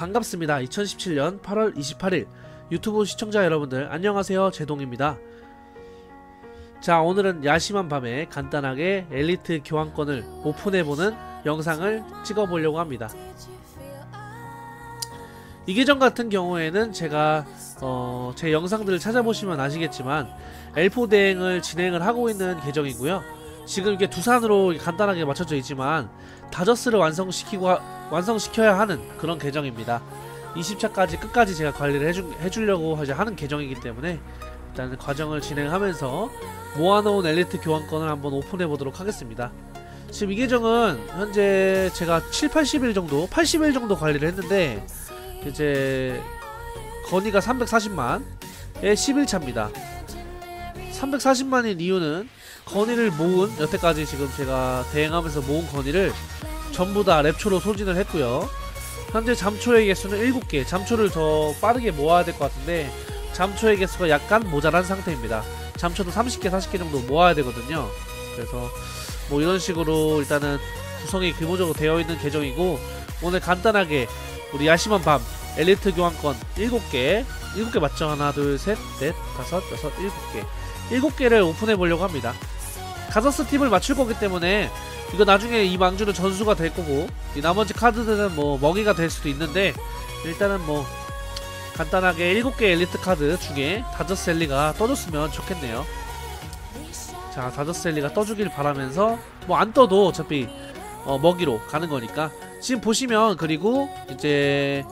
반갑습니다. 2017년 8월 28일 유튜브 시청자 여러분들 안녕하세요. 제동입니다. 자 오늘은 야심한 밤에 간단하게 엘리트 교환권을 오픈해보는 영상을 찍어보려고 합니다. 이 계정 같은 경우에는 제가 어, 제 영상들을 찾아보시면 아시겠지만 엘포 대행을 진행을 하고 있는 계정이고요. 지금 이게 두산으로 간단하게 맞춰져 있지만 다저스를 완성시키고 하- 완성시켜야 하는 그런 계정입니다. 20차까지 끝까지 제가 관리를 해주, 해주려고 하는 계정이기 때문에 일단 과정을 진행하면서 모아놓은 엘리트 교환권을 한번 오픈해 보도록 하겠습니다. 지금 이 계정은 현재 제가 7, 80일 정도, 80일 정도 관리를 했는데 이제 건의가 340만에 11차입니다. 340만인 이유는 건의를 모은 여태까지 지금 제가 대행하면서 모은 건의를 전부 다 랩초로 소진을 했고요. 현재 잠초의 개수는 7개. 잠초를 더 빠르게 모아야 될 것 같은데 잠초의 개수가 약간 모자란 상태입니다. 잠초도 30개, 40개 정도 모아야 되거든요. 그래서 뭐 이런 식으로 일단은 구성이 기본적으로 되어 있는 계정이고 오늘 간단하게 우리 야심한 밤 엘리트 교환권 7개 7개 맞죠? 하나 둘 셋 넷 다섯 여섯 7개 7개를 오픈해 보려고 합니다. 가서스 팀을 맞출 거기 때문에 이거 나중에 이 망주는 전수가 될 거고 이 나머지 카드들은 뭐 먹이가 될 수도 있는데 일단은 뭐 간단하게 7개 엘리트 카드 중에 다저스 엘리가 떠줬으면 좋겠네요. 자 다저스 엘리가 떠주길 바라면서 뭐 안 떠도 어차피 어, 먹이로 가는 거니까. 지금 보시면 그리고 이제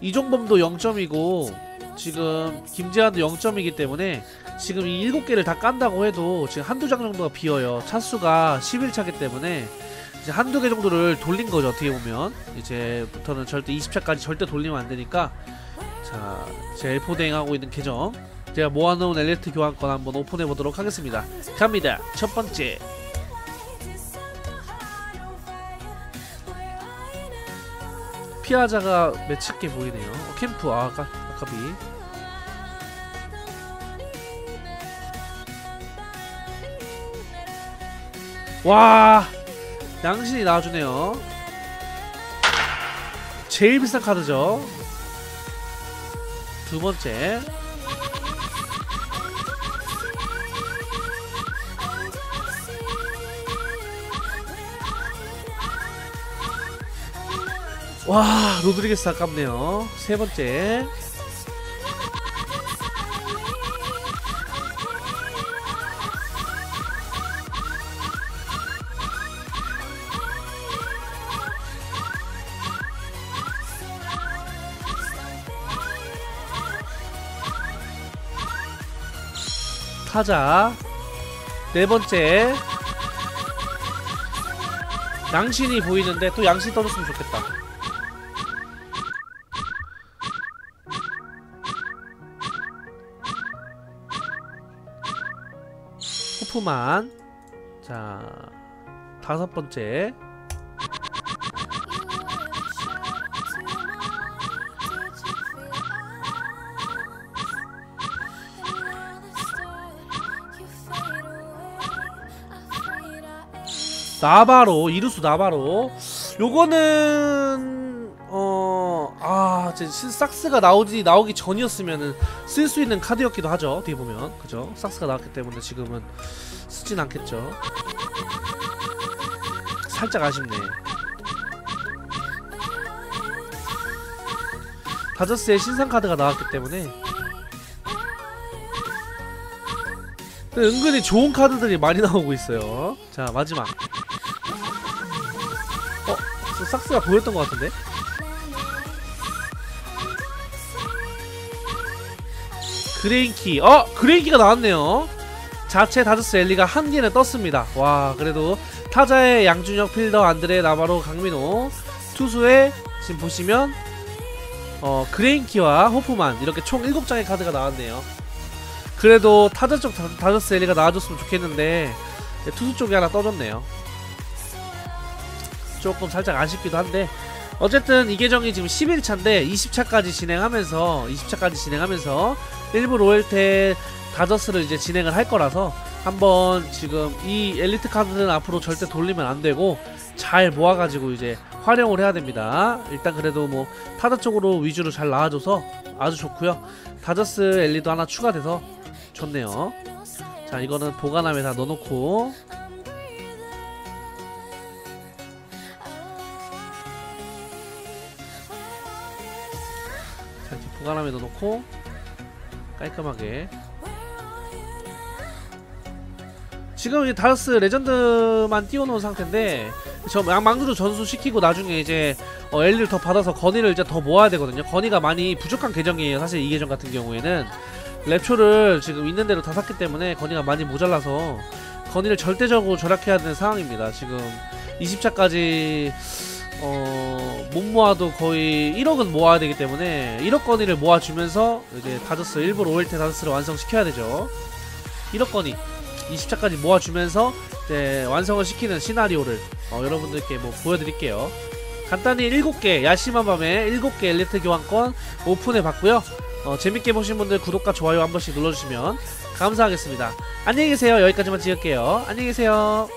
이종범도 0점이고 지금 김재환도 0점이기 때문에 지금 이 7개를 다 깐다고 해도 지금 한두 장 정도가 비어요. 차수가 11차기 때문에 이제 한두 개 정도를 돌린 거죠. 어떻게 보면 이제부터는 절대 20차까지 절대 돌리면 안 되니까 자, 제 엘포 대행하고 있는 계정 제가 모아놓은 엘리트 교환권 한번 오픈해 보도록 하겠습니다. 갑니다. 첫 번째 피아자가 매치게 보이네요. 어, 캠프 아, 아까 아까비 와 양신이 나와주네요. 제일 비싼 카드죠. 두 번째. 와 로드리게스 아깝네요. 세 번째 타자. 네 번째. 양신이 보이는데 또 양신 떠줬으면 좋겠다. 호프만. 자 다섯 번째 나바로 이루수 나바로. 요거는 어아 삭스가 나오지 나오기 전이었으면은 쓸 수 있는 카드였기도 하죠. 어떻게 보면. 그죠? 삭스가 나왔기 때문에 지금은 쓰진 않겠죠. 살짝 아쉽네. 다저스의 신상 카드가 나왔기 때문에. 은근히 좋은 카드들이 많이 나오고 있어요. 자 마지막 삭스가 보였던 것 같은데? 그레인키 어! 그레인키가 나왔네요 자체 다저스 엘리가 한 개는 떴습니다 와 그래도 타자의 양준혁 필더 안드레 나바로 강민호 투수의 지금 보시면 어 그레인키와 호프만 이렇게 총 7장의 카드가 나왔네요 그래도 타자 쪽 다- 다저스 엘리가 나와줬으면 좋겠는데 투수 쪽이 하나 떠졌네요 조금 살짝 아쉽기도 한데 어쨌든 이 계정이 지금 11차인데 20차까지 진행하면서 20차까지 진행하면서 일부 로열테 다저스를 이제 진행을 할 거라서 한번 지금 이 엘리트 카드는 앞으로 절대 돌리면 안 되고 잘 모아가지고 이제 활용을 해야 됩니다. 일단 그래도 뭐 타자 쪽으로 위주로 잘 나와줘서 아주 좋고요. 다저스 엘리도 하나 추가돼서 좋네요. 자 이거는 보관함에 다 넣어놓고 이렇게 보관함에 넣어놓고 깔끔하게 지금 이제 다저스 레전드만 띄워놓은 상태인데 저 망- 망두도 전수 시키고 나중에 이제 어, 엘리를 더 받아서 건의를 이제 더 모아야 되거든요. 건의가 많이 부족한 계정이에요. 사실 이 계정 같은 경우에는 랩초를 지금 있는 대로 다 샀기 때문에 건의가 많이 모자라서 건의를 절대적으로 절약해야 되는 상황입니다. 지금 20차까지 어, 못 모아도 거의 1억은 모아야 되기 때문에 1억 건의를 모아주면서 이제 다저스 일부러 오일테 다저스를 완성시켜야 되죠. 1억 건의 20차까지 모아주면서 이제 완성을 시키는 시나리오를 어, 여러분들께 뭐 보여드릴게요. 간단히 7개 야심한 밤에 7개 엘리트 교환권 오픈해 봤고요. 어, 재밌게 보신 분들 구독과 좋아요 한 번씩 눌러주시면 감사하겠습니다. 안녕히 계세요. 여기까지만 찍을게요. 안녕히 계세요.